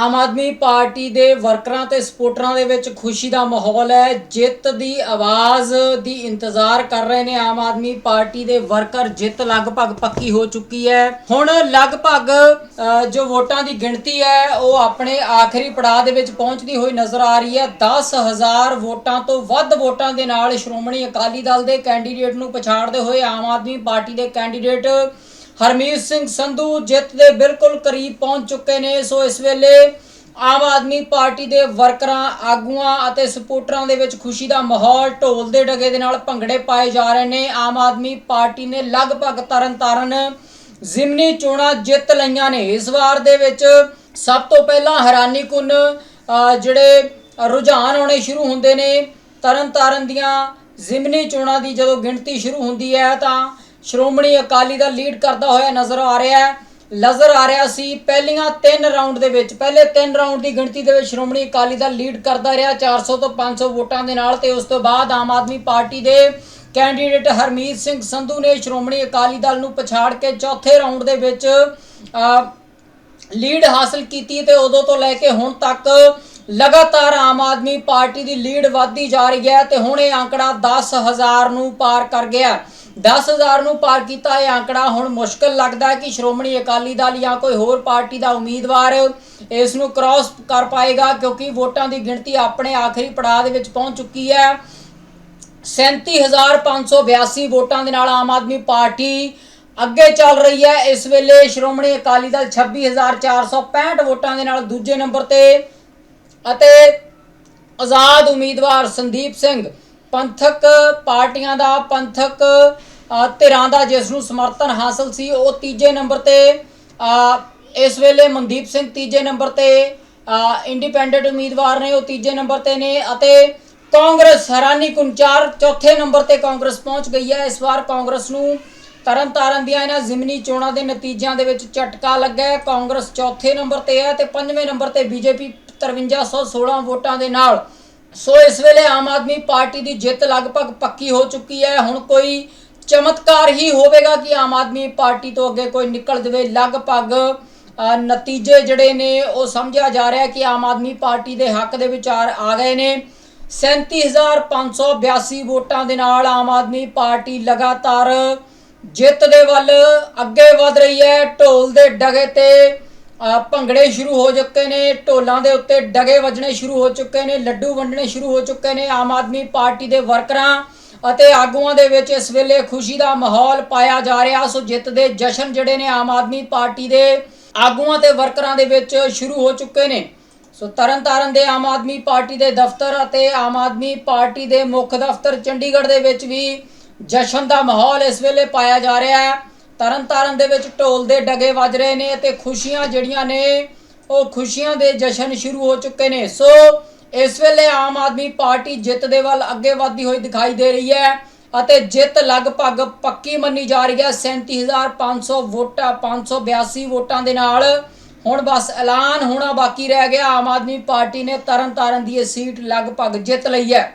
ਆਮ Aadmi party ਦੇ ਵਰਕਰਾਂ ਤੇ ਸਪੋਰਟਰਾਂ ਦੇ ਵਿੱਚ ਖੁਸ਼ੀ ਦਾ ਮਾਹੌਲ ਹੈ। ਜਿੱਤ ਦੀ ਆਵਾਜ਼ ਦੀ ਇੰਤਜ਼ਾਰ ਕਰ ਰਹੇ ਨੇ ਆਮ ਆਦਮੀ ਪਾਰਟੀ ਦੇ ਵਰਕਰ। ਜਿੱਤ ਲਗਭਗ ਪੱਕੀ ਹੋ ਚੁੱਕੀ ਹੈ। ਹੁਣ ਲਗਭਗ ਜੋ ਵੋਟਾਂ ਦੀ ਗਿਣਤੀ ਹੈ, ਉਹ ਆਪਣੇ ਆਖਰੀ ਪੜਾਅ ਦੇ ਵਿੱਚ ਪਹੁੰਚਦੀ ਹੋਈ ਨਜ਼ਰ ਆ ਰਹੀ ਹੈ। 10000 ਵੋਟਾਂ ਤੋਂ ਵੱਧ ਵੋਟਾਂ ਦੇ ਨਾਲ ਸ਼੍ਰੋਮਣੀ ਅਕਾਲੀ ਦਲ ਦੇ ਕੈਂਡੀਡੇਟ ਨੂੰ ਪਛਾੜਦੇ ਹੋਏ ਆਮ ਆਦਮੀ ਪਾਰਟੀ ਦੇ ਕੈਂਡੀਡੇਟ ਹਰਮੀਤ ਸਿੰਘ ਸੰਧੂ ਜਿੱਤ ਦੇ ਬਿਲਕੁਲ ਕਰੀਬ ਪਹੁੰਚ ਚੁੱਕੇ ਨੇ। ਸੋ ਇਸ ਵੇਲੇ ਆਮ ਆਦਮੀ ਪਾਰਟੀ ਦੇ ਵਰਕਰਾਂ, ਆਗੂਆਂ ਅਤੇ ਸਪੋਰਟਰਾਂ ਦੇ ਵਿੱਚ ਖੁਸ਼ੀ ਦਾ ਮਾਹੌਲ ਢੋਲ ਦੇ ਡਗੇ ਦੇ ਨਾਲ ਭੰਗੜੇ ਪਾਏ ਜਾ ਰਹੇ ਨੇ। ਆਮ ਆਦਮੀ ਪਾਰਟੀ ਨੇ ਲਗਭਗ ਤਰਨਤਾਰਨ ਜ਼ਿਮਨੀ ਚੋਣਾਂ ਜਿੱਤ ਲਈਆਂ ਨੇ। ਇਸ ਵਾਰ ਦੇ ਵਿੱਚ ਸਭ ਤੋਂ ਪਹਿਲਾਂ ਹੈਰਾਨੀਕੁੰਨ ਜਿਹੜੇ ਰੁਝਾਨ ਆਉਣੇ ਸ਼ੁਰੂ ਹੁੰਦੇ ਨੇ। ਤਰਨਤਾਰਨ ਦੀਆਂ ਜ਼ਿਮਨੀ ਚੋਣਾਂ ਦੀ ਜਦੋਂ ਗਿਣਤੀ ਸ਼ੁਰੂ ਹੁੰਦੀ ਹੈ ਤਾਂ ਸ਼੍ਰੋਮਣੀ ਅਕਾਲੀ ਦਲ ਲੀਡ ਕਰਦਾ ਹੋਇਆ ਨਜ਼ਰ ਆ ਰਿਹਾ ਹੈ। ਨਜ਼ਰ ਆ ਰਿਹਾ ਸੀ, ਪਹਿਲੀਆਂ ਤਿੰਨ ਰਾਊਂਡ ਦੇ ਵਿੱਚ, ਪਹਿਲੇ ਤਿੰਨ ਰਾਊਂਡ ਦੀ ਗਿਣਤੀ ਦੇ ਵਿੱਚ ਸ਼੍ਰੋਮਣੀ ਅਕਾਲੀ ਦਲ ਲੀਡ ਕਰਦਾ ਰਿਹਾ 400 ਤੋਂ 500 ਵੋਟਾਂ ਦੇ ਨਾਲ, ਤੇ ਉਸ ਤੋਂ ਬਾਅਦ ਆਮ ਆਦਮੀ ਪਾਰਟੀ ਦੇ ਕੈਂਡੀਡੇਟ ਹਰਮੀਤ ਸਿੰਘ ਸੰਧੂ ਨੇ ਸ਼੍ਰੋਮਣੀ ਅਕਾਲੀ ਦਲ ਨੂੰ ਪਛਾੜ ਕੇ ਚੌਥੇ ਰਾਊਂਡ ਦੇ ਵਿੱਚ ਲੀਡ ਹਾਸਲ ਕੀਤੀ ਤੇ ਉਦੋਂ ਤੋਂ ਲੈ ਕੇ ਹੁਣ ਤੱਕ ਲਗਾਤਾਰ ਆਮ ਆਦਮੀ ਪਾਰਟੀ ਦੀ ਲੀਡ ਵਧਦੀ ਜਾ ਰਹੀ ਹੈ ਤੇ ਹੁਣ ਇਹ ਅੰਕੜਾ 10000 ਨੂੰ ਪਾਰ ਕਰ ਗਿਆ। 10000 ਨੂੰ ਪਾਰ ਕੀਤਾ ਇਹ ਅੰਕੜਾ ਹੁਣ ਮੁਸ਼ਕਲ ਲੱਗਦਾ ਹੈ ਕਿ ਸ਼੍ਰੋਮਣੀ ਅਕਾਲੀ ਦਲ ਜਾਂ ਕੋਈ ਹੋਰ ਪਾਰਟੀ ਦਾ ਉਮੀਦਵਾਰ ਇਸ ਨੂੰ ਕ੍ਰਾਸ ਕਰ ਪਾਏਗਾ ਕਿਉਂਕਿ ਵੋਟਾਂ ਦੀ ਗਿਣਤੀ ਆਪਣੇ ਆਖਰੀ ਪੜਾਅ ਦੇ ਵਿੱਚ ਪਹੁੰਚ ਚੁੱਕੀ ਹੈ। 37582 ਵੋਟਾਂ ਦੇ ਨਾਲ ਆਮ ਆਦਮੀ ਪਾਰਟੀ ਅੱਗੇ ਚੱਲ ਰਹੀ ਹੈ। ਇਸ ਵੇਲੇ ਸ਼੍ਰੋਮਣੀ ਅਕਾਲੀ ਦਲ 26465 ਵੋਟਾਂ ਦੇ ਨਾਲ ਦੂਜੇ ਨੰਬਰ ਤੇ ਅਤੇ ਆਜ਼ਾਦ ਉਮੀਦਵਾਰ ਸੰਦੀਪ ਸਿੰਘ ਪੰਥਕ ਪਾਰਟੀਆਂ ਦਾ ਪੰਥਕ ਧਿਰਾਂ ਦਾ ਜਿਸ ਨੂੰ ਸਮਰਥਨ ਹਾਸਲ ਸੀ, ਉਹ ਤੀਜੇ ਨੰਬਰ ਤੇ ਇਸ ਵੇਲੇ ਮਨਦੀਪ ਸਿੰਘ ਤੀਜੇ ਨੰਬਰ ਤੇ ਇੰਡੀਪੈਂਡੈਂਟ ਉਮੀਦਵਾਰ ਨੇ, ਉਹ ਤੀਜੇ ਨੰਬਰ ਤੇ ਨੇ ਅਤੇ ਕਾਂਗਰਸ ਹੈਰਾਨੀ ਕੁੰਚਾਰ ਚੌਥੇ ਨੰਬਰ ਤੇ ਕਾਂਗਰਸ ਪਹੁੰਚ ਗਈ ਹੈ। ਇਸ ਵਾਰ ਕਾਂਗਰਸ ਨੂੰ ਤਰਨ ਤਾਰਨ ਦੀਆਂ ਇਹਨਾਂ ਜ਼ਿਮਨੀ ਚੋਣਾਂ ਦੇ ਨਤੀਜਿਆਂ ਦੇ ਵਿੱਚ ਝਟਕਾ ਲੱਗਾ ਹੈ। ਕਾਂਗਰਸ ਚੌਥੇ ਨੰਬਰ ਤੇ ਹੈ ਤੇ ਪੰਜਵੇਂ ਨੰਬਰ ਤੇ ਬੀਜੇਪੀ 5316 ਵੋਟਾਂ ਦੇ ਨਾਲ। ਸੋ ਇਸ ਵੇਲੇ ਆਮ ਆਦਮੀ ਪਾਰਟੀ ਦੀ ਜਿੱਤ ਲਗਭਗ ਪੱਕੀ ਹੋ ਚੁੱਕੀ ਹੈ। ਹੁਣ ਕੋਈ ਚਮਤਕਾਰ ਹੀ ਹੋਵੇਗਾ ਕਿ ਆਮ ਆਦਮੀ ਪਾਰਟੀ ਤੋਂ ਅੱਗੇ ਕੋਈ ਨਿਕਲ ਜਾਵੇ। ਲਗਭਗ ਨਤੀਜੇ ਜਿਹੜੇ ਨੇ, ਉਹ ਸਮਝਿਆ ਜਾ ਰਿਹਾ ਕਿ ਆਮ ਆਦਮੀ ਪਾਰਟੀ ਦੇ ਹੱਕ ਦੇ ਵਿਚਾਰ ਆ ਗਏ ਨੇ। 37582 ਵੋਟਾਂ ਦੇ ਨਾਲ ਆਮ ਆਦਮੀ ਪਾਰਟੀ ਲਗਾਤਾਰ ਜਿੱਤ ਦੇ ਵੱਲ ਅੱਗੇ ਵਧ ਰਹੀ ਹੈ। ਢੋਲ ਦੇ ਡਗੇ ਤੇ ਭੰਗੜੇ ਸ਼ੁਰੂ ਹੋ ਚੁੱਕੇ ਨੇ। ਢੋਲਾਂ ਦੇ ਉੱਤੇ ਡਗੇ ਵੱਜਣੇ ਸ਼ੁਰੂ ਹੋ ਚੁੱਕੇ ਨੇ। ਲੱਡੂ ਵੰਡਣੇ ਸ਼ੁਰੂ ਹੋ ਚੁੱਕੇ ਨੇ ਆਮ ਆਦਮੀ ਪਾਰਟੀ ਦੇ ਵਰਕਰਾਂ। ਅਤੇ ਆਗੂਆਂ ਦੇ ਵਿੱਚ ਇਸ ਵੇਲੇ ਖੁਸ਼ੀ ਦਾ ਮਾਹੌਲ ਪਾਇਆ ਜਾ ਰਿਹਾ। ਸੋ ਜਿੱਤ ਦੇ ਜਸ਼ਨ ਜਿਹੜੇ ਨੇ ਆਮ ਆਦਮੀ ਪਾਰਟੀ ਦੇ ਆਗੂਆਂ ਤੇ ਵਰਕਰਾਂ ਦੇ ਵਿੱਚ ਸ਼ੁਰੂ ਹੋ ਚੁੱਕੇ ਨੇ। ਸੋ ਤਰਨਤਾਰਨ ਦੇ ਆਮ ਆਦਮੀ ਪਾਰਟੀ ਦੇ ਦਫ਼ਤਰ ਅਤੇ ਆਮ ਆਦਮੀ ਪਾਰਟੀ ਦੇ ਮੁੱਖ ਦਫ਼ਤਰ ਚੰਡੀਗੜ੍ਹ ਦੇ ਵਿੱਚ ਵੀ ਜਸ਼ਨ ਦਾ ਮਾਹੌਲ ਇਸ ਵੇਲੇ ਪਾਇਆ ਜਾ ਰਿਹਾ ਹੈ। ਤਰਨਤਾਰਨ ਦੇ ਵਿੱਚ ਢੋਲ ਦੇ ਡਗੇ ਵੱਜ ਰਹੇ ਨੇ ਅਤੇ ਖੁਸ਼ੀਆਂ ਜਿਹੜੀਆਂ ਨੇ ਉਹ ਖੁਸ਼ੀਆਂ ਦੇ ਜਸ਼ਨ ਸ਼ੁਰੂ ਹੋ ਚੁੱਕੇ ਨੇ। ਸੋ ਇਸ ਵੇਲੇ ਆਮ ਆਦਮੀ ਪਾਰਟੀ ਜਿੱਤ ਦੇ ਵੱਲ ਅੱਗੇ ਵਧਦੀ ਹੋਈ ਦਿਖਾਈ ਦੇ ਰਹੀ ਹੈ ਅਤੇ ਜਿੱਤ ਲਗਭਗ ਪੱਕੀ ਮੰਨੀ ਜਾ ਰਹੀ ਹੈ। 37500 ਵੋਟਾਂ 582 ਵੋਟਾਂ ਦੇ ਨਾਲ ਹੁਣ ਬਸ ਐਲਾਨ ਹੋਣਾ ਬਾਕੀ ਰਹਿ ਗਿਆ। ਆਮ ਆਦਮੀ ਪਾਰਟੀ ਨੇ ਤਰਨਤਾਰਨ ਦੀ ਇਹ ਸੀਟ ਲਗਭਗ ਜਿੱਤ ਲਈ ਹੈ।